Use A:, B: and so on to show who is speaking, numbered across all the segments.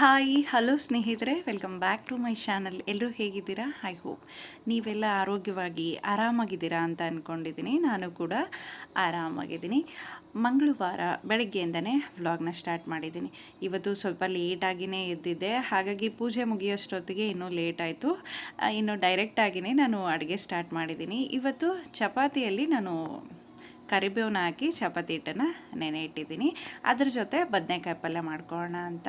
A: Hi, hello ಸ್ನೇಹಿತರೆ, welcome back to my channel. ಎಲ್ಲರೂ ಹೇಗಿದ್ದೀರಾ? ಐ ಹೋಪ್ ನೀವೆಲ್ಲ ಆರೋಗ್ಯವಾಗಿ ಆರಾಮಾಗಿದ್ದೀರಾ ಅಂತ ಅಂದ್ಕೊಂಡಿದ್ದೀನಿ ನಾನು ಕೂಡ ಆರಾಮಾಗಿದ್ದೀನಿ. ಮಂಗಳವಾರ ಬೆಳಗ್ಗೆಯಿಂದನೇ ವ್ಲಾಗ್ನ ಸ್ಟಾರ್ಟ್ ಮಾಡಿದ್ದೀನಿ. ಇವತ್ತು ಸ್ವಲ್ಪ ಲೇಟಾಗಿಯೇ ಎದ್ದಿದ್ದೆ. ಹಾಗಾಗಿ ಪೂಜೆ ಮುಗಿಯೋಷ್ಟೊತ್ತಿಗೆ ಇನ್ನೂ ಲೇಟ್ ಆಯಿತು. ಇನ್ನು ಡೈರೆಕ್ಟಾಗಿಯೇ ನಾನು ಅಡುಗೆ ಸ್ಟಾರ್ಟ್ ಮಾಡಿದ್ದೀನಿ. ಇವತ್ತು ಚಪಾತಿಯಲ್ಲಿ ನಾನು ಕರಿಬೇವನ್ನ ಹಾಕಿ ಚಪಾತಿ ಹಿಟ್ಟನ್ನು ನೆನೆ ಇಟ್ಟಿದ್ದೀನಿ ಅದ್ರ ಜೊತೆ ಬದನೆಕಾಯಿ ಪಲ್ಯ ಮಾಡ್ಕೊಳ್ಳೋಣ ಅಂತ.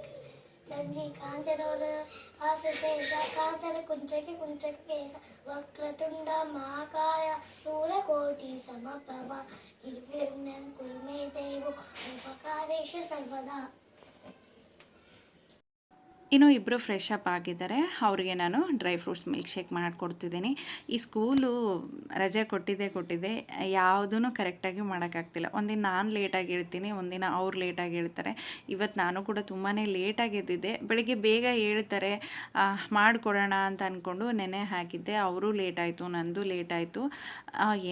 B: దంజి కాంచరవర ఆశేష కాంచర కుంచకి కుంచకి కేస వక్రతుండ మాకాయ మహాకాయ శూలకోటి సమప్రభ నిర్విఘ్నం కుల్మే దేవో ఉపకారేషు సర్వదా.
A: ಇನ್ನು ಇಬ್ಬರು ಫ್ರೆಶ್ ಅಪ್ ಆಗಿದ್ದಾರೆ. ಅವರಿಗೆ ನಾನು ಡ್ರೈ ಫ್ರೂಟ್ಸ್ ಮಿಲ್ಕ್ ಶೇಕ್ ಮಾಡಿಕೊಡ್ತಿದ್ದೀನಿ. ಈ ಸ್ಕೂಲು ರಜೆ ಕೊಟ್ಟಿದ್ದೆ ಕೊಟ್ಟಿದ್ದೆ ಯಾವುದೂ ಕರೆಕ್ಟಾಗಿ ಮಾಡೋಕ್ಕಾಗ್ತಿಲ್ಲ. ಒಂದಿನ ನಾನು ಲೇಟಾಗಿ ಹೇಳ್ತೀನಿ, ಒಂದಿನ ಅವ್ರು ಲೇಟಾಗಿ ಹೇಳ್ತಾರೆ. ಇವತ್ತು ನಾನು ಕೂಡ ತುಂಬಾ ಲೇಟಾಗಿ ಎದ್ದಿದ್ದೆ. ಬೆಳಿಗ್ಗೆ ಬೇಗ ಹೇಳ್ತಾರೆ ಮಾಡಿಕೊಡೋಣ ಅಂತ ಅಂದ್ಕೊಂಡು ನೆನೆ ಹಾಕಿದ್ದೆ. ಅವರು ಲೇಟಾಯಿತು ನಂದು ಲೇಟ್ ಆಯಿತು.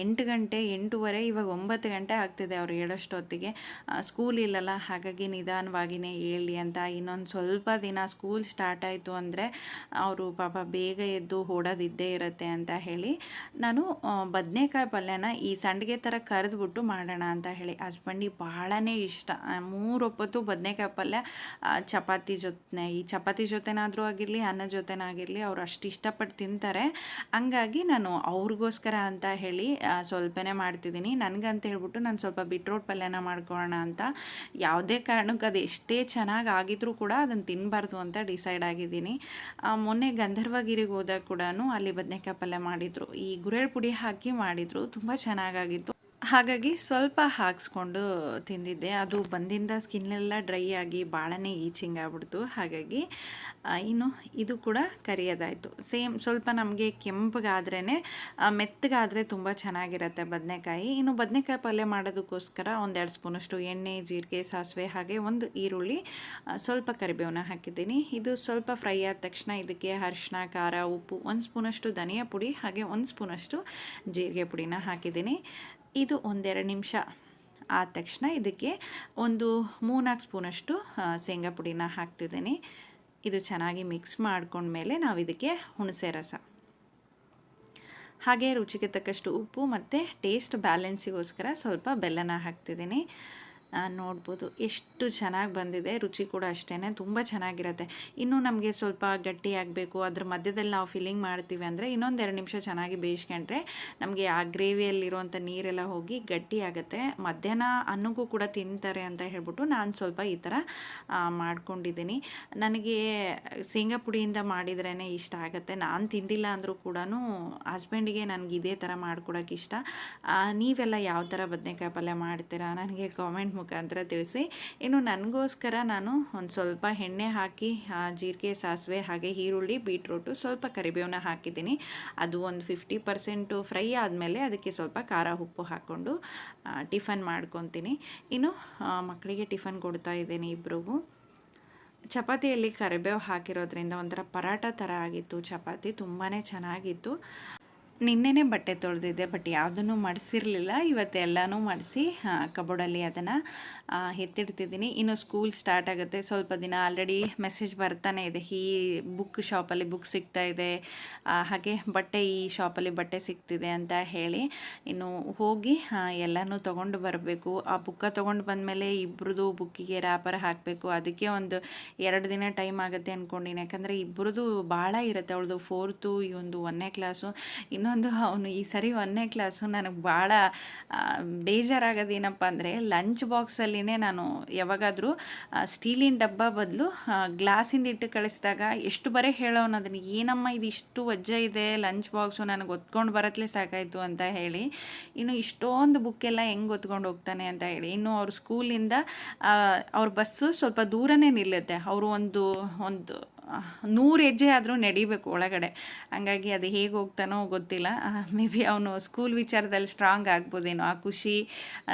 A: ಎಂಟು ಗಂಟೆ, ಎಂಟೂವರೆ, ಇವಾಗ ಒಂಬತ್ತು ಗಂಟೆ ಆಗ್ತಿದೆ ಅವ್ರು ಹೇಳೋಷ್ಟೊತ್ತಿಗೆ. ಸ್ಕೂಲ್ ಇಲ್ಲಲ್ಲ, ಹಾಗಾಗಿ ನಿಧಾನವಾಗಿಯೇ ಹೇಳಿ ಅಂತ ಇನ್ನೊಂದು ಸ್ವಲ್ಪ ದಿನ ಸ್ಕೂಲ್ ಸ್ಟಾರ್ಟ್ ಆಯಿತು ಅಂದರೆ ಅವರು ಪಾಪ ಬೇಗ ಎದ್ದು ಓಡೋದಿದ್ದೇ ಇರುತ್ತೆ ಅಂತ ಹೇಳಿ ನಾನು ಬದನೆಕಾಯಿ ಪಲ್ಯನ ಈ ಸಂಡಿಗೆ ಥರ ಕರೆದ್ಬಿಟ್ಟು ಮಾಡೋಣ ಅಂತ ಹೇಳಿ. ಹಸ್ಬೆಂಡಿಗೆ ಭಾಳನೇ ಇಷ್ಟ. ಮೂರೊಪ್ಪತ್ತು ಬದನೆಕಾಯಿ ಪಲ್ಯ ಚಪಾತಿ ಜೊತೆ ಈ ಚಪಾತಿ ಜೊತೆನಾದರೂ ಆಗಿರಲಿ, ಅನ್ನ ಜೊತೆನಾಗಿರಲಿ ಅವ್ರು ಅಷ್ಟು ಇಷ್ಟಪಟ್ಟು ತಿಂತಾರೆ. ಹಂಗಾಗಿ ನಾನು ಅವ್ರಿಗೋಸ್ಕರ ಅಂತ ಹೇಳಿ ಸ್ವಲ್ಪನೇ ಮಾಡ್ತಿದ್ದೀನಿ. ನನಗಂತ ಹೇಳ್ಬಿಟ್ಟು ನಾನು ಸ್ವಲ್ಪ ಬಿಟ್ರೋಟ್ ಪಲ್ಯನ ಮಾಡ್ಕೊಳ್ಳೋಣ ಅಂತ. ಯಾವುದೇ ಕಾರಣಕ್ಕೆ ಅದು ಎಷ್ಟೇ ಚೆನ್ನಾಗಿ ಆಗಿದ್ರೂ ಕೂಡ ಅದನ್ನು ತಿನ್ನಬಾರ್ದು ಅಂತ ಡಿಸೈಡ್ ಆಗಿದ್ದೀನಿ. ಮೊನ್ನೆ ಗಂಧರ್ವಗಿರಿಗೆ ಹೋದಾಗ ಕೂಡ ಅಲ್ಲಿ ಬದನೆಕಾಯಿ ಪಲ್ಯ ಮಾಡಿದರು. ಈ ಗುರೆಳ್ ಪುಡಿ ಹಾಕಿ ಮಾಡಿದರು. ತುಂಬ ಚೆನ್ನಾಗಾಗಿತ್ತು. ಹಾಗಾಗಿ ಸ್ವಲ್ಪ ಹಾಕ್ಸ್ಕೊಂಡು ತಿಂದಿದ್ದೆ. ಅದು ಬಂದಿಂದ ಸ್ಕಿನ್ನೆಲ್ಲ ಡ್ರೈ ಆಗಿ ಭಾಳನೇ ಈಚಿಂಗ್ ಆಗ್ಬಿಡ್ತು. ಹಾಗಾಗಿ ಇನ್ನು ಇದು ಕೂಡ ಕರಿಯೋದಾಯಿತು. ಸೇಮ್ ಸ್ವಲ್ಪ ನಮಗೆ ಕೆಂಪಗಾದ್ರೇ ಮೆತ್ತಗಾದರೆ ತುಂಬ ಚೆನ್ನಾಗಿರುತ್ತೆ ಬದನೆಕಾಯಿ. ಇನ್ನು ಬದನೆಕಾಯಿ ಪಲ್ಯ ಮಾಡೋದಕ್ಕೋಸ್ಕರ ಒಂದೆರಡು ಸ್ಪೂನಷ್ಟು ಎಣ್ಣೆ, ಜೀರಿಗೆ, ಸಾಸಿವೆ, ಹಾಗೆ ಒಂದು ಈರುಳ್ಳಿ ಸ್ವಲ್ಪ ಕರಿಬೇವನ್ನ ಹಾಕಿದ್ದೀನಿ. ಇದು ಸ್ವಲ್ಪ ಫ್ರೈ ಆದ ತಕ್ಷಣ ಇದಕ್ಕೆ ಅರಿಶಿನ ಖಾರ, ಉಪ್ಪು, ಒಂದು ಸ್ಪೂನಷ್ಟು ಧನಿಯಾ ಪುಡಿ, ಹಾಗೆ ಒಂದು ಸ್ಪೂನಷ್ಟು ಜೀರಿಗೆ ಪುಡಿನ ಹಾಕಿದ್ದೀನಿ. ಇದು ಒಂದೆರಡು ನಿಮಿಷ ಆದ ತಕ್ಷಣ ಇದಕ್ಕೆ ಒಂದು ಮೂರ್ನಾಲ್ಕು ಸ್ಪೂನಷ್ಟು ಶೇಂಗಾ ಪುಡಿನ ಹಾಕ್ತಿದ್ದೀನಿ. ಇದು ಚೆನ್ನಾಗಿ ಮಿಕ್ಸ್ ಮಾಡಿಕೊಂಡ್ಮೇಲೆ ನಾವು ಇದಕ್ಕೆ ಹುಣಸೆ ರಸ. ಹಾಗೆ ರುಚಿಗೆ ತಕ್ಕಷ್ಟು ಉಪ್ಪು ಮತ್ತು ಟೇಸ್ಟ್ ಬ್ಯಾಲೆನ್ಸಿಗೋಸ್ಕರ ಸ್ವಲ್ಪ ಬೆಲ್ಲನ ಹಾಕ್ತಿದ್ದೀನಿ. ನೋಡ್ಬೋದು. ಎಷ್ಟು ಚೆನ್ನಾಗಿ ಬಂದಿದೆ. ರುಚಿ ಕೂಡ ಅಷ್ಟೇ ತುಂಬ ಚೆನ್ನಾಗಿರುತ್ತೆ. ಇನ್ನೂ ನಮಗೆ ಸ್ವಲ್ಪ ಗಟ್ಟಿ ಆಗಬೇಕು. ಅದ್ರ ಮಧ್ಯದಲ್ಲಿ ನಾವು ಫಿಲ್ಲಿಂಗ್ ಮಾಡ್ತೀವಿ ಅಂದರೆ ಇನ್ನೊಂದೆರಡು ನಿಮಿಷ ಚೆನ್ನಾಗಿ ಬೇಯಿಸ್ಕೊಂಡ್ರೆ ನಮಗೆ ಆ ಗ್ರೇವಿಯಲ್ಲಿರುವಂಥ ನೀರೆಲ್ಲ ಹೋಗಿ ಗಟ್ಟಿ ಆಗುತ್ತೆ. ಮಧ್ಯಾಹ್ನ ಅನ್ನಕ್ಕೂ ಕೂಡ ತಿಂತಾರೆ ಅಂತ ಹೇಳ್ಬಿಟ್ಟು ನಾನು ಸ್ವಲ್ಪ ಈ ಥರ ಮಾಡ್ಕೊಂಡಿದ್ದೀನಿ. ನನಗೆ ಶೇಂಗಾ ಪುಡಿಯಿಂದ ಮಾಡಿದ್ರೇ ಇಷ್ಟ ಆಗುತ್ತೆ. ನಾನು ತಿಂದಿಲ್ಲ ಅಂದರೂ ಕೂಡ ಹಸ್ಬೆಂಡಿಗೆ ನನಗೆ ಇದೇ ಥರ ಮಾಡ್ಕೊಡೋಕೆ ಇಷ್ಟ. ನೀವೆಲ್ಲ ಯಾವ ಥರ ಬದನೆಕಾಯಿ ಪಲ್ಯ ಮಾಡ್ತೀರಾ? ನನಗೆ ಕಾಮೆಂಟ್ ಮುಖಾಂತರ ತಿಳಿಸಿ. ಇನ್ನು ನನಗೋಸ್ಕರ ನಾನು ಒಂದು ಸ್ವಲ್ಪ ಎಣ್ಣೆ ಹಾಕಿ ಜೀರಿಗೆ, ಸಾಸಿವೆ ಹಾಗೆ ಈರುಳ್ಳಿ, ಬೀಟ್ರೂಟು ಸ್ವಲ್ಪ ಕರಿಬೇವನ್ನ ಹಾಕಿದ್ದೀನಿ. ಅದು ಒಂದು ಫಿಫ್ಟಿ ಪರ್ಸೆಂಟು ಫ್ರೈ ಆದಮೇಲೆ ಅದಕ್ಕೆ ಸ್ವಲ್ಪ ಖಾರ ಉಪ್ಪು ಹಾಕ್ಕೊಂಡು ಟಿಫನ್ ಮಾಡ್ಕೊತೀನಿ. ಇನ್ನು ಮಕ್ಕಳಿಗೆ ಟಿಫನ್ ಕೊಡ್ತಾ ಇದ್ದೀನಿ ಇಬ್ಬರಿಗೂ ಚಪಾತಿಯಲ್ಲಿ ಕರಿಬೇವು ಹಾಕಿರೋದ್ರಿಂದ ಒಂಥರ ಪರಾಟ ಥರ ಆಗಿತ್ತು. ಚಪಾತಿ ತುಂಬಾ ಚೆನ್ನಾಗಿತ್ತು. ನಿನ್ನೆನೇ ಬಟ್ಟೆ ತೊಳೆದಿದ್ದೆ ಬಟ್ ಯಾವುದನ್ನು ಮಡಿಸಿರಲಿಲ್ಲ. ಇವತ್ತೆಲ್ಲನೂ ಮಡಿಸಿ ಕಬೋರ್ಡಲ್ಲಿ ಅದನ್ನು ಎತ್ತಿಡ್ತಿದ್ದೀನಿ. ಇನ್ನು ಸ್ಕೂಲ್ ಸ್ಟಾರ್ಟ್ ಆಗುತ್ತೆ. ಸ್ವಲ್ಪ ದಿನ ಆಲ್ರೆಡಿ ಮೆಸೇಜ್ ಬರ್ತಾನೆ ಇದೆ. ಈ ಬುಕ್ ಶಾಪಲ್ಲಿ ಬುಕ್ ಸಿಗ್ತಾ ಇದೆ. ಹಾಗೆ ಬಟ್ಟೆ ಈ ಶಾಪಲ್ಲಿ ಬಟ್ಟೆ ಸಿಗ್ತಿದೆ ಅಂತ ಹೇಳಿ ಇನ್ನು ಹೋಗಿ ಎಲ್ಲನೂ ತೊಗೊಂಡು ಬರಬೇಕು. ಆ ಬುಕ್ಕ ತೊಗೊಂಡು ಬಂದಮೇಲೆ ಇಬ್ಬರದು ಬುಕ್ಕಿಗೆ ರ್ಯಾಪರ್ ಹಾಕಬೇಕು. ಅದಕ್ಕೆ ಒಂದು ಎರಡು ದಿನ ಟೈಮ್ ಆಗುತ್ತೆ ಅಂದ್ಕೊಂಡಿನಿ ಯಾಕಂದರೆ ಇಬ್ಬರದು ಭಾಳ ಇರುತ್ತೆ. ಅವಳದು ಫೋರ್ತು ಈ ಒಂದು ಒಂದನೇ ಕ್ಲಾಸು ಇನ್ನೊಂದು ಅವನು ಈ ಸರಿ ಒಂದನೇ ಕ್ಲಾಸು ನನಗೆ ಭಾಳ ಬೇಜಾರಾಗೋದೇನಪ್ಪ ಅಂದರೆ ಲಂಚ್ ಬಾಕ್ಸಲ್ಲಿನೇ ನಾನು ಯಾವಾಗಾದರೂ ಸ್ಟೀಲಿನ ಡಬ್ಬ ಬದಲು ಗ್ಲಾಸಿಂದ ಇಟ್ಟು ಕಳಿಸಿದಾಗ ಎಷ್ಟು ಬರೀ ಹೇಳೋನು ಅದನ್ನು, ಏನಮ್ಮ ಇದು ಇಷ್ಟು ವಜ್ಜ ಇದೆ, ಲಂಚ್ ಬಾಕ್ಸು ನನಗೆ ಒತ್ಕೊಂಡು ಬರತ್ಲೇ ಸಾಕಾಯಿತು ಅಂತ ಹೇಳಿ, ಇನ್ನು ಇಷ್ಟೊಂದು ಬುಕ್ಕೆಲ್ಲ ಹೆಂಗೆ ಒತ್ಕೊಂಡು ಹೋಗ್ತಾನೆ ಅಂತ ಹೇಳಿ, ಇನ್ನು ಅವ್ರ ಸ್ಕೂಲಿಂದ ಅವ್ರ ಬಸ್ಸು ಸ್ವಲ್ಪ ದೂರನೇ ನಿಲ್ಲುತ್ತೆ. ಅವರು ಒಂದು ಒಂದು ನೂರು ಹೆಜ್ಜೆ ಆದರೂ ನಡಿಬೇಕು ಒಳಗಡೆ. ಹಂಗಾಗಿ ಅದು ಹೇಗೆ ಹೋಗ್ತಾನೋ ಗೊತ್ತಿಲ್ಲ. ಮೇ ಬಿ ಅವನು ಸ್ಕೂಲ್ ವಿಚಾರದಲ್ಲಿ ಸ್ಟ್ರಾಂಗ್ ಆಗ್ಬೋದೇನೋ. ಆ ಖುಷಿ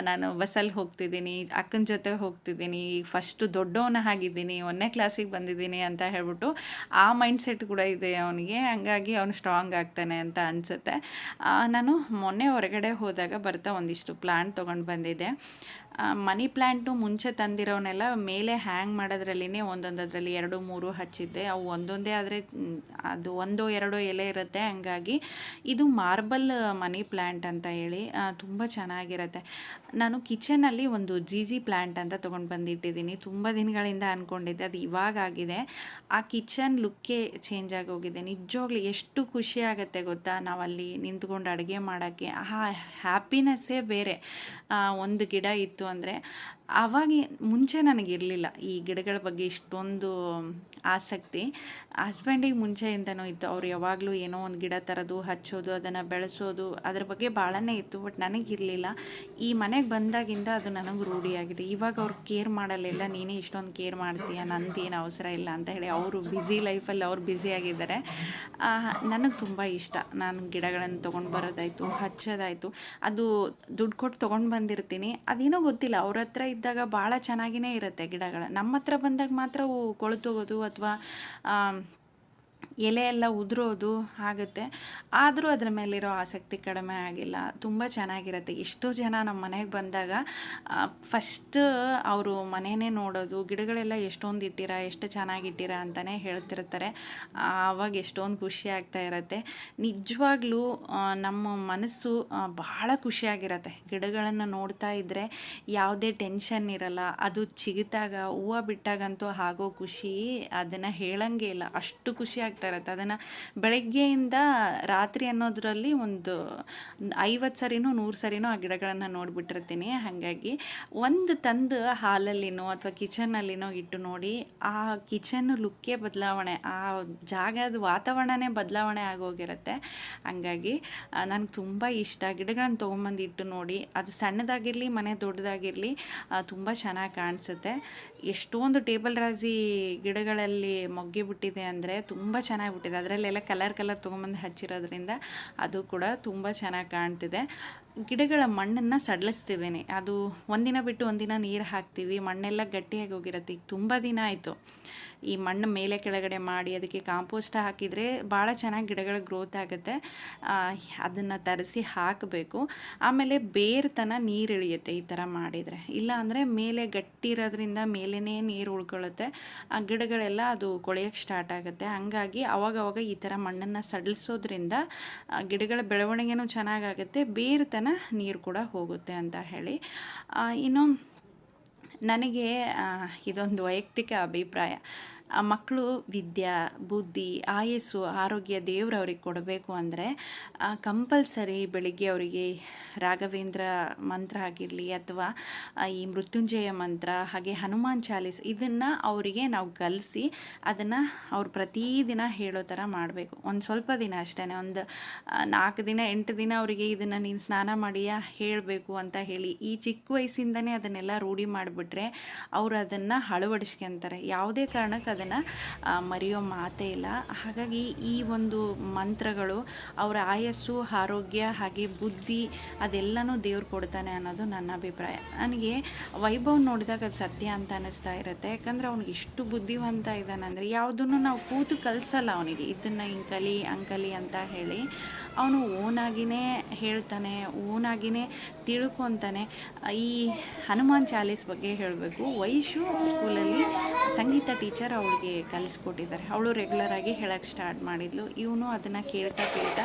A: ನಾನು ಬಸ್ಸಲ್ಲಿ ಹೋಗ್ತಿದ್ದೀನಿ, ಅಕ್ಕನ ಜೊತೆ ಹೋಗ್ತಿದ್ದೀನಿ ಫಸ್ಟು ದೊಡ್ಡವನ ಆಗಿದ್ದೀನಿ, ಒಂದನೇ ಕ್ಲಾಸಿಗೆ ಬಂದಿದ್ದೀನಿ ಅಂತ ಹೇಳ್ಬಿಟ್ಟು ಆ ಮೈಂಡ್ ಸೆಟ್ ಕೂಡ ಇದೆ ಅವನಿಗೆ. ಹಂಗಾಗಿ ಅವನು ಸ್ಟ್ರಾಂಗ್ ಆಗ್ತಾನೆ ಅಂತ ಅನಿಸುತ್ತೆ. ನಾನು ಮೊನ್ನೆ ಹೊರಗಡೆ ಹೋದಾಗ ಬರ್ತಾ ಒಂದಿಷ್ಟು ಪ್ಲಾಂಟ್ ತೊಗೊಂಡು ಬಂದಿದ್ದೆ. ಮನಿ ಪ್ಲ್ಯಾಂಟು ಮುಂಚೆ ತಂದಿರೋನೆಲ್ಲ ಮೇಲೆ ಹ್ಯಾಂಗ್ ಮಾಡೋದ್ರಲ್ಲಿನೇ ಒಂದೊಂದದ್ರಲ್ಲಿ ಎರಡು, ಮೂರು ಹಚ್ಚಿದ್ದೆ. ಅವು ಒಂದೊಂದೇ ಆದರೆ ಅದು ಒಂದು ಎರಡು ಎಲೆ ಇರುತ್ತೆ. ಹಂಗಾಗಿ ಇದು ಮಾರ್ಬಲ್ ಮನಿ ಪ್ಲ್ಯಾಂಟ್ ಅಂತ ಹೇಳಿ ತುಂಬ ಚೆನ್ನಾಗಿರುತ್ತೆ. ನಾನು ಕಿಚನಲ್ಲಿ ಒಂದು ಜೀಜಿ ಪ್ಲ್ಯಾಂಟ್ ಅಂತ ತೊಗೊಂಡು ಬಂದಿಟ್ಟಿದ್ದೀನಿ. ತುಂಬ ದಿನಗಳಿಂದ ಅಂದ್ಕೊಂಡಿದ್ದೆ ಅದು ಇವಾಗ ಆ ಕಿಚನ್ ಲುಕ್ಕೇ ಚೇಂಜ್ ಆಗೋಗಿದೆ ನಿಜವಾಗ್ಲೂ ಎಷ್ಟು ಖುಷಿ ಆಗುತ್ತೆ ಗೊತ್ತಾ? ನಾವಲ್ಲಿ ನಿಂತ್ಕೊಂಡು ಅಡುಗೆ ಮಾಡೋಕ್ಕೆ. ಆ ಹ್ಯಾಪಿನೆಸ್ಸೇ ಬೇರೆ. ಒಂದು ಗಿಡ ಇತ್ತು ಅಂದರೆ ಆವಾಗ ಮುಂಚೆ ನನಗಿರಲಿಲ್ಲ ಈ ಗಿಡಗಳ ಬಗ್ಗೆ ಇಷ್ಟೊಂದು ಆಸಕ್ತಿ. ಹಸ್ಬೆಂಡಿಗೆ ಮುಂಚೆಯಿಂದನೂ ಇತ್ತು. ಅವ್ರು ಯಾವಾಗಲೂ ಏನೋ ಒಂದು ಗಿಡ ತರೋದು, ಹಚ್ಚೋದು, ಅದನ್ನು ಬೆಳೆಸೋದು ಅದ್ರ ಬಗ್ಗೆ ಭಾಳನೇ ಇತ್ತು, ಬಟ್ ನನಗಿರಲಿಲ್ಲ ಈ ಮನೆಗೆ ಬಂದಾಗಿಂದ ಅದು ನನಗೆ ರೂಢಿಯಾಗಿದೆ ಇವಾಗ ಅವ್ರು ಕೇರ್ ಮಾಡಲಿಲ್ಲ. ನೀನೇ ಇಷ್ಟೊಂದು ಕೇರ್ ಮಾಡ್ತೀಯ, ನಂದೇನು ಅವಸರ ಇಲ್ಲ ಅಂತ ಹೇಳಿ ಅವರು ಬ್ಯುಸಿ ಲೈಫಲ್ಲಿ ಅವ್ರು ಬ್ಯುಸಿಯಾಗಿದ್ದಾರೆ ನನಗೆ ತುಂಬ ಇಷ್ಟ. ನಾನು ಗಿಡಗಳನ್ನು ತೊಗೊಂಡು ಬರೋದಾಯಿತು, ಹಚ್ಚೋದಾಯಿತು. ಅದು ದುಡ್ಡು ಕೊಟ್ಟು ತೊಗೊಂಡು ಬಂದಿರ್ತೀನಿ. ಅದೇನೋ ಗೊತ್ತಿಲ್ಲ. ಅವ್ರ ಹತ್ರ ಇದ್ದಾಗ ಭಾಳ ಚೆನ್ನಾಗಿನೇ ಇರುತ್ತೆ ಗಿಡಗಳು. ನಮ್ಮ ಹತ್ರ ಬಂದಾಗ ಮಾತ್ರ ಅವು ಕೊಳ್ತೋಗೋದು ಅಥವಾ ಎಲೆ ಎಲ್ಲ ಉದುರೋದು ಆಗುತ್ತೆ. ಆದರೂ ಅದರ ಮೇಲಿರೋ ಆಸಕ್ತಿ ಕಡಿಮೆ ಆಗಿಲ್ಲ. ತುಂಬ ಚೆನ್ನಾಗಿರುತ್ತೆ. ಎಷ್ಟೋ ಜನ ನಮ್ಮ ಮನೆಗೆ ಬಂದಾಗ ಫಸ್ಟ್ ಅವರು ಮನೆಯೇ ನೋಡೋದು, ಗಿಡಗಳೆಲ್ಲ ಎಷ್ಟೊಂದು ಇಟ್ಟಿರ, ಎಷ್ಟು ಚೆನ್ನಾಗಿ ಇಟ್ಟಿರ ಅಂತಲೇ ಹೇಳ್ತಿರ್ತಾರೆ. ಆವಾಗ ಎಷ್ಟೊಂದು ಖುಷಿ ಆಗ್ತಾ ಇರುತ್ತೆ. ನಿಜವಾಗ್ಲೂ ನಮ್ಮ ಮನಸ್ಸು ಬಹಳ ಖುಷಿಯಾಗಿರತ್ತೆ ಗಿಡಗಳನ್ನು ನೋಡ್ತಾ ಇದ್ದರೆ ಯಾವುದೇ ಟೆನ್ಷನ್ ಇರಲ್ಲ. ಅದು ಚಿಗಿತಾಗ, ಹೂವು ಬಿಟ್ಟಾಗಂತೂ ಆಗೋ ಖುಷಿ ಅದನ್ನು ಹೇಳಂಗೆ ಇಲ್ಲ. ಅಷ್ಟು ಖುಷಿ ಆಗ್ತಾ ಇರುತ್ತೆ. ಅದನ್ನು ಬೆಳಗ್ಗೆಯಿಂದ ರಾತ್ರಿ ಅನ್ನೋದರಲ್ಲಿ ಒಂದು ಐವತ್ತು ಸರಿನೂ ನೂರು ಸರಿನೂ ಆ ಗಿಡಗಳನ್ನು ನೋಡಿಬಿಟ್ಟಿರ್ತೀನಿ. ಹಾಗಾಗಿ ಒಂದು ತಂದು ಹಾಲಲ್ಲಿನೋ ಅಥವಾ ಕಿಚನ್ನಲ್ಲಿನೋ ಇಟ್ಟು ನೋಡಿ, ಆ ಕಿಚನ್ ಲುಕ್ಕೇ ಬದಲಾವಣೆ, ಆ ಜಾಗದ ವಾತಾವರಣನೇ ಬದಲಾವಣೆ ಆಗೋಗಿರುತ್ತೆ. ಹಂಗಾಗಿ ನನಗೆ ತುಂಬ ಇಷ್ಟ. ಗಿಡಗಳನ್ನು ತೊಗೊಂಬಂದು ಇಟ್ಟು ನೋಡಿ, ಅದು ಸಣ್ಣದಾಗಿರಲಿ, ಮನೆ ದೊಡ್ಡದಾಗಿರಲಿ ತುಂಬ ಚೆನ್ನಾಗಿ ಕಾಣಿಸುತ್ತೆ. ಎಷ್ಟೊಂದು ಟೇಬಲ್ ರಾಜಿ ಗಿಡಗಳಲ್ಲಿ ಮೊಗ್ಗಿಬಿಟ್ಟಿದೆ ಅಂದರೆ ತುಂಬ ಚೆನ್ನಾಗಿ ಬಿಟ್ಟಿದೆ ಅದರಲ್ಲೆಲ್ಲ ಕಲರ್ ಕಲರ್ ತೊಗೊಂಬಂದು ಹಚ್ಚಿರೋದ್ರಿಂದ ಅದು ಕೂಡ ತುಂಬ ಚೆನ್ನಾಗಿ ಕಾಣ್ತಿದೆ. ಗಿಡಗಳ ಮಣ್ಣನ್ನು ಸಡಲಿಸ್ತಿದ್ದೀನಿ ಅದು ಒಂದಿನ ಬಿಟ್ಟು ಒಂದಿನ ನೀರು ಹಾಕ್ತೀವಿ, ಮಣ್ಣೆಲ್ಲ ಗಟ್ಟಿಯಾಗಿ ಹೋಗಿರತ್ತೆ. ಈಗ ತುಂಬ ದಿನ ಆಯಿತು. ಈ ಮಣ್ಣು ಮೇಲೆ ಕೆಳಗಡೆ ಮಾಡಿ ಅದಕ್ಕೆ ಕಾಂಪೋಸ್ಟ್ ಹಾಕಿದರೆ ಭಾಳ ಚೆನ್ನಾಗಿ ಗಿಡಗಳ ಗ್ರೋತ್ ಆಗುತ್ತೆ. ಅದನ್ನು ತರಿಸಿ ಹಾಕಬೇಕು. ಆಮೇಲೆ ಬೇರ್ತನ ನೀರು ಇಳಿಯುತ್ತೆ ಈ ಥರ ಮಾಡಿದರೆ. ಇಲ್ಲ ಅಂದರೆ ಮೇಲೆ ಗಟ್ಟಿ ಇರೋದ್ರಿಂದ ಮೇಲೇ ನೀರು ಉಳ್ಕೊಳ್ಳುತ್ತೆ ಆ ಗಿಡಗಳೆಲ್ಲ ಅದು ಕೊಳೆಯೋಕ್ಕೆ ಸ್ಟಾರ್ಟ್ ಆಗುತ್ತೆ. ಹಂಗಾಗಿ ಅವಾಗವಾಗ ಈ ಥರ ಮಣ್ಣನ್ನು ಸಡಿಲಿಸೋದ್ರಿಂದ ಗಿಡಗಳ ಬೆಳವಣಿಗೆನೂ ಚೆನ್ನಾಗಾಗುತ್ತೆ ಬೇರ್ತನ ನೀರು ಕೂಡ ಹೋಗುತ್ತೆ ಅಂತ ಹೇಳಿ. ಇನ್ನು ನನಗೆ ಇದೊಂದು ವೈಯಕ್ತಿಕ ಅಭಿಪ್ರಾಯ. ಮಕ್ಕಳು ವಿದ್ಯಾ ಬುದ್ಧಿ ಆಯಸ್ಸು ಆರೋಗ್ಯ ದೇವ್ರು ಅವ್ರಿಗೆ ಕೊಡಬೇಕು ಅಂದರೆ ಕಂಪಲ್ಸರಿ ಬೆಳಿಗ್ಗೆ ಅವರಿಗೆ ರಾಘವೇಂದ್ರ ಮಂತ್ರ ಆಗಿರಲಿ ಅಥವಾ ಈ ಮೃತ್ಯುಂಜಯ ಮಂತ್ರ ಹಾಗೆ ಹನುಮಾನ್ ಚಾಲೀಸ್ ಇದನ್ನು ಅವರಿಗೆ ನಾವು ಕಲಿಸಿ ಅದನ್ನು ಅವ್ರು ಪ್ರತಿದಿನ ಹೇಳೋ ಥರ ಮಾಡಬೇಕು. ಒಂದು ಸ್ವಲ್ಪ ದಿನ ಅಷ್ಟೇ ಒಂದು ಆ, ನಾಲ್ಕು ದಿನ ಎಂಟು ದಿನ ಅವರಿಗೆ ಇದನ್ನು ನೀನು ಸ್ನಾನ ಮಾಡಿಯಾ ಹೇಳಬೇಕು ಅಂತ ಹೇಳಿ ಈ ಚಿಕ್ಕ ವಯಸ್ಸಿಂದನೇ ಅದನ್ನೆಲ್ಲ ರೂಢಿ ಮಾಡಿಬಿಟ್ರೆ ಅವರು ಅದನ್ನು ಅಳವಡಿಸ್ಕೊಂತಾರೆ. ಯಾವುದೇ ಕಾರಣಕ್ಕೆ ಅದನ್ನು ಮರೆಯೋ ಮಾತೇ ಇಲ್ಲ. ಹಾಗಾಗಿ ಈ ಒಂದು ಮಂತ್ರಗಳು ಅವರ ಆಯಸ್ಸು, ಆರೋಗ್ಯ ಹಾಗೆ ಬುದ್ಧಿ ಅದೆಲ್ಲನೂ ದೇವ್ರು ಕೊಡ್ತಾನೆ ಅನ್ನೋದು ನನ್ನ ಅಭಿಪ್ರಾಯ. ನನಗೆ ವೈಭವ್ ನೋಡಿದಾಗ ಅದು ಸತ್ಯ ಅಂತ ಅನ್ನಿಸ್ತಾ ಇರುತ್ತೆ. ಯಾಕಂದರೆ ಅವ್ನಿಗೆ ಇಷ್ಟು ಬುದ್ಧಿವಂತ ಇದ್ದಾನಂದರೆ ಯಾವುದನ್ನು ನಾವು ಕೂತು ಕಲಿಸಲ್ಲ ಅವನಿಗೆ. ಇದನ್ನು ಹಿಂಗೆ ಕಲಿ ಹಂಗೆ ಅಂತ ಹೇಳಿ. ಅವನು ಓನಾಗಿಯೇ ಹೇಳ್ತಾನೆ ಓನಾಗಿಯೇ ತಿಳ್ಕೊತಾನೆ. ಈ ಹನುಮಾನ್ ಚಾಲೀಸ್ ಬಗ್ಗೆ ಹೇಳಬೇಕು. ವೈಶು ಸ್ಕೂಲಲ್ಲಿ ಸಂಗೀತ ಟೀಚರ್ ಅವಳಿಗೆ ಕಲಿಸ್ಕೊಟ್ಟಿದ್ದಾರೆ. ಅವಳು ರೆಗ್ಯುಲರಾಗಿ ಹೇಳೋಕ್ಕೆ ಸ್ಟಾರ್ಟ್ ಮಾಡಿದ್ಲು. ಇವನು ಅದನ್ನು ಕೇಳ್ತಾ ಕೇಳ್ತಾ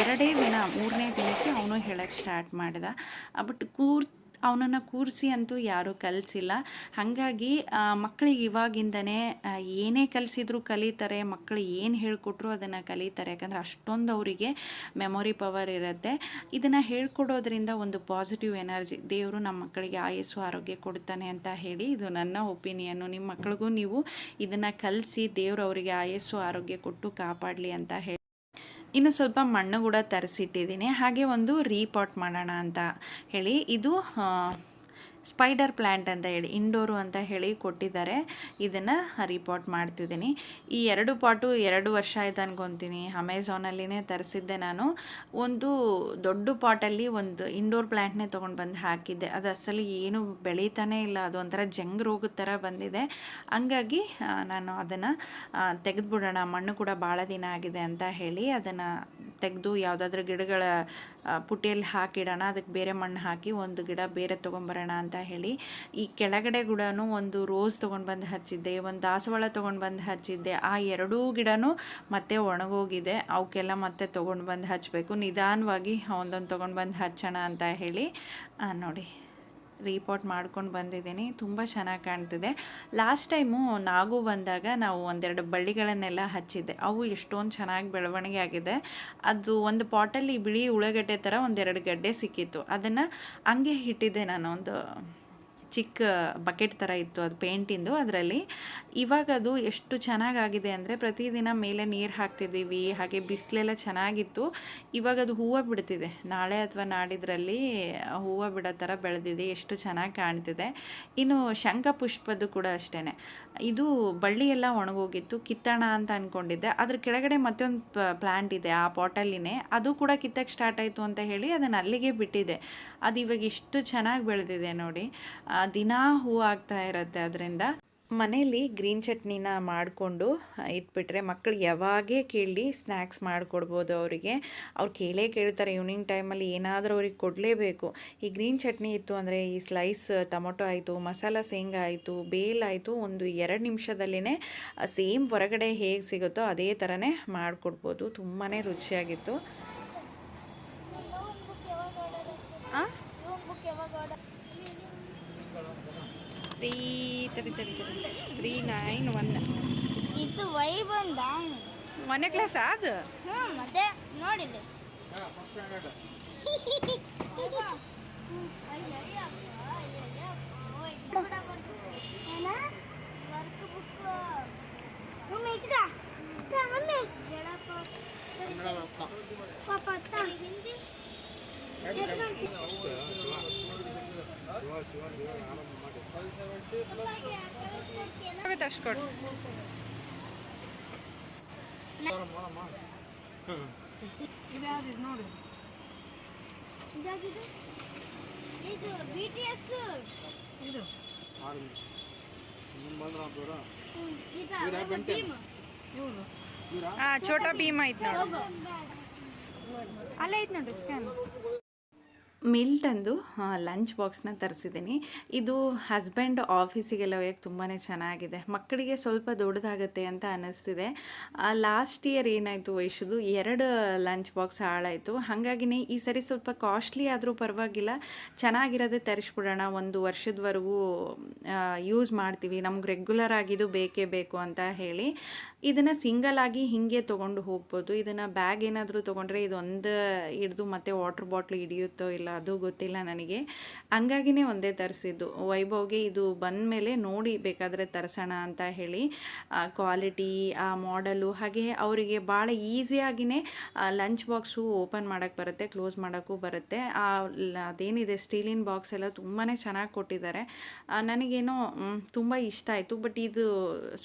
A: ಎರಡೇ ದಿನ, ಮೂರನೇ ದಿನಕ್ಕೆ ಅವನು ಹೇಳೋಕ್ಕೆ ಸ್ಟಾರ್ಟ್ ಮಾಡಿದ. ಬಟ್ ಕೂರ್ ಅವನನ್ನು ಕೂರಿಸಿ ಅಂತೂ ಯಾರೂ ಕಲಿಸಿಲ್ಲ. ಹಾಗಾಗಿ ಮಕ್ಕಳಿಗೆ ಇವಾಗಿಂದನೇ ಏನೇ ಕಲಿಸಿದ್ರು ಕಲಿತಾರೆ ಮಕ್ಕಳು ಏನು ಹೇಳಿಕೊಟ್ರು ಅದನ್ನು ಕಲಿತಾರೆ. ಯಾಕಂದರೆ ಅಷ್ಟೊಂದು ಅವರಿಗೆ ಮೆಮೊರಿ ಪವರ್ ಇರುತ್ತೆ. ಇದನ್ನು ಹೇಳ್ಕೊಡೋದ್ರಿಂದ ಒಂದು ಪಾಸಿಟಿವ್ ಎನರ್ಜಿ ದೇವರು ನಮ್ಮ ಮಕ್ಕಳಿಗೆ ಆಯಸ್ಸು, ಆರೋಗ್ಯ ಕೊಡ್ತಾನೆ ಅಂತ ಹೇಳಿ ಇದು ನನ್ನ ಒಪಿನಿಯನ್ನು ನಿಮ್ಮ ಮಕ್ಕಳಿಗೂ ನೀವು ಇದನ್ನು ಕಲಿಸಿ ದೇವರು ಅವರಿಗೆ ಆಯಸ್ಸು, ಆರೋಗ್ಯ ಕೊಟ್ಟು ಕಾಪಾಡಲಿ ಅಂತ ಹೇಳಿ ಇನ್ನು ಸ್ವಲ್ಪ ಮಣ್ಣು ಕೂಡ ತರಿಸಿಟ್ಟಿದ್ದೀನಿ. ಹಾಗೆ ಒಂದು ರೀಪಾಟ್ ಮಾಡೋಣ ಅಂತ ಹೇಳಿ. ಇದು ಸ್ಪೈಡರ್ ಪ್ಲ್ಯಾಂಟ್ ಅಂತ ಹೇಳಿ, ಇಂಡೋರು ಅಂತ ಹೇಳಿ ಕೊಟ್ಟಿದ್ದಾರೆ. ಇದನ್ನು ರಿಪೋರ್ಟ್ ಮಾಡ್ತಿದ್ದೀನಿ. ಈ ಎರಡು ಪಾಟು ಎರಡು ವರ್ಷ ಆಯ್ತು ಅನ್ಕೊತೀನಿ. ಅಮೆಝಾನಲ್ಲಿನೇ ತರಿಸಿದ್ದೆ ನಾನು. ಒಂದು ದೊಡ್ಡ ಪಾಟಲ್ಲಿ ಒಂದು ಇಂಡೋರ್ ಪ್ಲ್ಯಾಂಟ್ನೇ ತೊಗೊಂಡು ಬಂದು ಹಾಕಿದ್ದೆ. ಅದು ಅಸಲು ಏನು ಬೆಳೀತಾನೇ ಇಲ್ಲ. ಅದು ಒಂಥರ ಜಂಗ್ ರೋಗದ ಥರ ಬಂದಿದೆ. ಹಂಗಾಗಿ ನಾನು ಅದನ್ನು ತೆಗೆದುಬಿಡೋಣ. ಮಣ್ಣು ಕೂಡ ಭಾಳ ದಿನ ಆಗಿದೆ ಅಂತ ಹೇಳಿ ಅದನ್ನು ತೆಗೆದು, ಯಾವುದಾದ್ರೂ ಗಿಡಗಳ ಆ, ಪುಟ್ಟಿಯಲ್ಲಿ ಹಾಕಿಡೋಣ ಅದಕ್ಕೆ ಬೇರೆ ಮಣ್ಣು ಹಾಕಿ ಒಂದು ಗಿಡ ಬೇರೆ ತೊಗೊಂಬರೋಣ ಅಂತ ಹೇಳಿ ಈ ಕೆಳಗಡೆ ಕೂಡ ಒಂದು ರೋಸ್ ತೊಗೊಂಡು ಬಂದು ಹಚ್ಚಿದ್ದೆ ಒಂದು ದಾಸವಾಳ ತೊಗೊಂಡು ಬಂದು ಹಚ್ಚಿದ್ದೆ. ಆ ಎರಡೂ ಗಿಡನೂ ಮತ್ತೆ ಒಣಗೋಗಿದೆ ಅವಕ್ಕೆಲ್ಲ ಮತ್ತೆ ತೊಗೊಂಡು ಬಂದು ಹಚ್ಚಬೇಕು ನಿಧಾನವಾಗಿ ಒಂದೊಂದು ತೊಗೊಂಡು ಬಂದು ಹಚ್ಚೋಣ ಅಂತ ಹೇಳಿ ನೋಡಿ. ರೀಪೋರ್ಟ್ ಮಾಡ್ಕೊಂಡು ಬಂದಿದ್ದೀನಿ. ತುಂಬ ಚೆನ್ನಾಗಿ ಕಾಣ್ತಿದೆ. ಲಾಸ್ಟ್ ಟೈಮು ನಾಗು ಬಂದಾಗ ನಾವು ಒಂದೆರಡು ಬಳ್ಳಿಗಳನ್ನೆಲ್ಲ ಹಚ್ಚಿದ್ದೆ. ಅವು ಎಷ್ಟೊಂದು ಚೆನ್ನಾಗಿ ಬೆಳವಣಿಗೆ ಆಗಿದೆ. ಅದು ಒಂದು ಪಾಟಲ್ಲಿ ಬಿಳಿ ಉಳ್ಳಾಗಡ್ಡೆ ಥರ ಒಂದೆರಡು ಗಡ್ಡೆ ಸಿಕ್ಕಿತ್ತು. ಅದನ್ನು ಹಂಗೆ ಇಟ್ಟಿದ್ದೆ ನಾನು ಒಂದು ಚಿಕ್ಕ ಬಕೆಟ್ ಥರ ಇತ್ತು ಅದು ಪೇಂಟಿಂದು ಅದರಲ್ಲಿ. ಇವಾಗ ಅದು ಎಷ್ಟು ಚೆನ್ನಾಗಾಗಿದೆ ಅಂದರೆ ಪ್ರತಿದಿನ ಮೇಲೆ ನೀರು ಹಾಕ್ತಿದ್ದೀವಿ, ಹಾಗೆ ಬಿಸಿಲೆಲ್ಲ ಚೆನ್ನಾಗಿತ್ತು. ಇವಾಗ ಅದು ಹೂವು ಬಿಡ್ತಿದೆ. ನಾಳೆ ಅಥವಾ ನಾಡಿದ್ರಲ್ಲಿ ಹೂವು ಬಿಡೋ ಥರ ಬೆಳೆದಿದೆ, ಎಷ್ಟು ಚೆನ್ನಾಗಿ ಕಾಣ್ತಿದೆ. ಇನ್ನು ಶಂಖ ಪುಷ್ಪದ್ದು ಕೂಡ ಅಷ್ಟೇ ಇದು ಬಳ್ಳಿ ಎಲ್ಲ ಒಣಗೋಗಿತ್ತು, ಕಿತ್ತಣ ಅಂತ ಅಂದ್ಕೊಂಡಿದ್ದೆ ಅದ್ರ ಕೆಳಗಡೆ ಮತ್ತೊಂದು ಪ್ಲ್ಯಾಂಟ್ ಇದೆ ಆ ಪಾಟಲ್ಲಿನೇ. ಅದು ಕೂಡ ಕಿತ್ತಕ್ಕೆ ಸ್ಟಾರ್ಟ್ ಆಯಿತು ಅಂತ ಹೇಳಿ ಅದನ್ನು ಅಲ್ಲಿಗೆ ಬಿಟ್ಟಿದೆ. ಅದು ಇವಾಗ ಎಷ್ಟು ಚೆನ್ನಾಗಿ ಬೆಳೆದಿದೆ ನೋಡಿ. ದಿನಾ ಹೂ ಆಗ್ತಾ ಇರುತ್ತೆ ಅದರಿಂದ. ಮನೇಲಿ ಗ್ರೀನ್ ಚಟ್ನಿನ ಮಾಡಿಕೊಂಡು ಇಟ್ಬಿಟ್ರೆ ಮಕ್ಕಳು ಯಾವಾಗೇ ಕೇಳಿ ಸ್ನ್ಯಾಕ್ಸ್ ಮಾಡಿಕೊಡ್ಬೋದು ಅವರಿಗೆ. ಅವ್ರು ಕೇಳೇ ಕೇಳ್ತಾರೆ, ಈವ್ನಿಂಗ್ ಟೈಮಲ್ಲಿ ಏನಾದರೂ ಅವ್ರಿಗೆ ಕೊಡಲೇಬೇಕು. ಈ ಗ್ರೀನ್ ಚಟ್ನಿ ಇತ್ತು ಅಂದರೆ ಈ ಸ್ಲೈಸ್ ಟೊಮೊಟೊ ಆಯಿತು, ಮಸಾಲ ಶೇಂಗಾ ಆಯಿತು, ಬೇಲ್ ಆಯಿತು, ಒಂದು ಎರಡು ನಿಮಿಷದಲ್ಲೇ ಸೇಮ್ ಹೊರಗಡೆ ಹೇಗೆ ಸಿಗುತ್ತೋ ಅದೇ ಥರನೇ ಮಾಡಿಕೊಡ್ಬೋದು. ತುಂಬಾ ರುಚಿಯಾಗಿತ್ತು ಆ? ತ್ರೀ ತಡಿ ತಡಿ ತಡಿ ತ್ರೀ ನೈನ್ ಒನ್
B: ಇದು ವೈ ಬಂದ
A: ಒಂದನೇ ಕ್ಲಾಸ್ ಅದು
B: ಹ್ಞೂ ಮತ್ತೆ ನೋಡಿಲ್ಲ
A: ಆಗುತ್ತೆ ಅಷ್ಟು ಕೊಡು
B: ಇದು
A: ಛೋಟಾ ಭೀಮ್ ಐತ್ ನೋಡು. ಅಲ್ಲ ಐತ್ ನೋಡ್ರಿ ಸ್ಕ್ಯಾನ್ ಮಿಲ್ಟಂದು ಲಂಚ್ ಬಾಕ್ಸ್ನ ತರಿಸಿದ್ದೀನಿ. ಇದು ಹಸ್ಬೆಂಡ್ ಆಫೀಸಿಗೆಲ್ಲ ಒಯ್ಯಕ್ಕೆ ತುಂಬಾ ಚೆನ್ನಾಗಿದೆ. ಮಕ್ಕಳಿಗೆ ಸ್ವಲ್ಪ ದೊಡ್ಡದಾಗತ್ತೆ ಅಂತ ಅನ್ನಿಸ್ತಿದೆ ಲಾಸ್ಟ್ ಇಯರ್ ಏನಾಯಿತು ವಯಸ್ಸುದು ಎರಡು ಲಂಚ್ ಬಾಕ್ಸ್ ಹಾಳಾಯಿತು. ಹಾಗಾಗಿನೇ ಈ ಸರಿ ಸ್ವಲ್ಪ ಕಾಸ್ಟ್ಲಿ ಆದರೂ ಪರವಾಗಿಲ್ಲ. ಚೆನ್ನಾಗಿರೋದೇ ತರಿಸ್ಬಿಡೋಣ. ಒಂದು ವರ್ಷದವರೆಗೂ ಯೂಸ್ ಮಾಡ್ತೀವಿ. ನಮ್ಗೆ ರೆಗ್ಯುಲರ್ ಆಗಿದ್ದು ಬೇಕೇ ಬೇಕು ಅಂತ ಹೇಳಿ. ಇದನ್ನು ಸಿಂಗಲ್ ಆಗಿ ಹಿಂಗೆ ತೊಗೊಂಡು ಹೋಗ್ಬೋದು. ಇದನ್ನು ಬ್ಯಾಗ್ ಏನಾದರೂ ತೊಗೊಂಡ್ರೆ ಇದೊಂದು ಹಿಡ್ದು ಮತ್ತೆ ವಾಟರ್ ಬಾಟ್ಲ್ ಹಿಡಿಯುತ್ತೋ ಇಲ್ಲ ಅದು ಗೊತ್ತಿಲ್ಲ ನನಗೆ. ಹಂಗಾಗಿನೇ ಒಂದೇ ತರಿಸಿದ್ದು. ವೈಭವ್ಗೆ ಇದು ಬಂದ ಮೇಲೆ ನೋಡಿ ಬೇಕಾದರೆ ತರಿಸೋಣ ಅಂತ ಹೇಳಿ. ಕ್ವಾಲಿಟಿ, ಆ ಮಾಡಲು ಹಾಗೆ ಅವರಿಗೆ ಭಾಳ ಈಸಿಯಾಗಿಯೇ ಲಂಚ್ ಬಾಕ್ಸು ಓಪನ್ ಮಾಡೋಕ್ಕೆ ಬರುತ್ತೆ ಕ್ಲೋಸ್ ಮಾಡೋಕ್ಕೂ ಬರುತ್ತೆ. ಆ ಅದೇನಿದೆ ಸ್ಟೀಲಿನ ಬಾಕ್ಸ್ ಎಲ್ಲ ತುಂಬಾ ಚೆನ್ನಾಗಿ ಕೊಟ್ಟಿದ್ದಾರೆ. ನನಗೇನೋ ತುಂಬ ಇಷ್ಟ ಆಯಿತು. ಬಟ್ ಇದು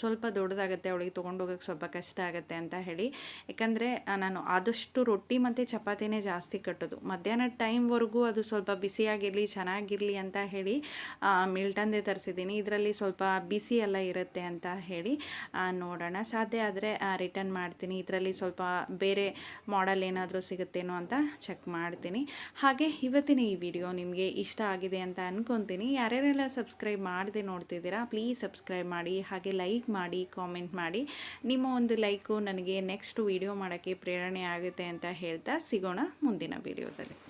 A: ಸ್ವಲ್ಪ ದೊಡ್ಡದಾಗುತ್ತೆ ಅವಳಿಗೆ ತೊಗೊಂಡು ಹೋಗೋಕ್ಕೆ ಸ್ವಲ್ಪ ಕಷ್ಟ ಆಗುತ್ತೆ ಅಂತ ಹೇಳಿ. ಯಾಕಂದರೆ ನಾನು ಆದಷ್ಟು ರೊಟ್ಟಿ ಮತ್ತು ಚಪಾತಿನೇ ಜಾಸ್ತಿ ಕಟ್ಟೋದು. ಮಧ್ಯಾಹ್ನದ ಟೈಮ್ವರೆಗೂ ಅದು ಸ್ವಲ್ಪ ಬಿಸಿಯಾಗಿರಲಿ, ಚೆನ್ನಾಗಿರಲಿ ಅಂತ ಹೇಳಿ ಮಿಲ್ಟನ್ದೇ ತರಿಸಿದ್ದೀನಿ. ಇದರಲ್ಲಿ ಸ್ವಲ್ಪ ಬಿಸಿ ಎಲ್ಲ ಇರುತ್ತೆ ಅಂತ ಹೇಳಿ ನೋಡೋಣ. ಸಾಧ್ಯ ಆದರೆ ರಿಟರ್ನ್ ಮಾಡ್ತೀನಿ. ಇದರಲ್ಲಿ ಸ್ವಲ್ಪ ಬೇರೆ ಮಾಡೆಲ್ ಏನಾದರೂ ಸಿಗುತ್ತೇನೋ ಅಂತ ಚೆಕ್ ಮಾಡ್ತೀನಿ. ಹಾಗೆ ಇವತ್ತಿನ ಈ ವಿಡಿಯೋ ನಿಮಗೆ ಇಷ್ಟ ಆಗಿದೆ ಅಂತ ಅಂದ್ಕೊತೀನಿ ಯಾರ್ಯಾರೆಲ್ಲ ಸಬ್ಸ್ಕ್ರೈಬ್ ಮಾಡದೆ ನೋಡ್ತಿದ್ದೀರಾ ಪ್ಲೀಸ್ ಸಬ್ಸ್ಕ್ರೈಬ್ ಮಾಡಿ, ಹಾಗೆ ಲೈಕ್ ಮಾಡಿ ಕಾಮೆಂಟ್ ಮಾಡಿ. ನಿಮ್ಮ ಒಂದು ಲೈಕು ನನಗೆ ನೆಕ್ಸ್ಟ್ ವಿಡಿಯೋ ಮಾಡೋಕ್ಕೆ ಪ್ರೇರಣೆ ಆಗುತ್ತೆ ಅಂತ ಹೇಳ್ತಾ ಸಿಗೋಣ ಮುಂದಿನ ವಿಡಿಯೋದಲ್ಲಿ.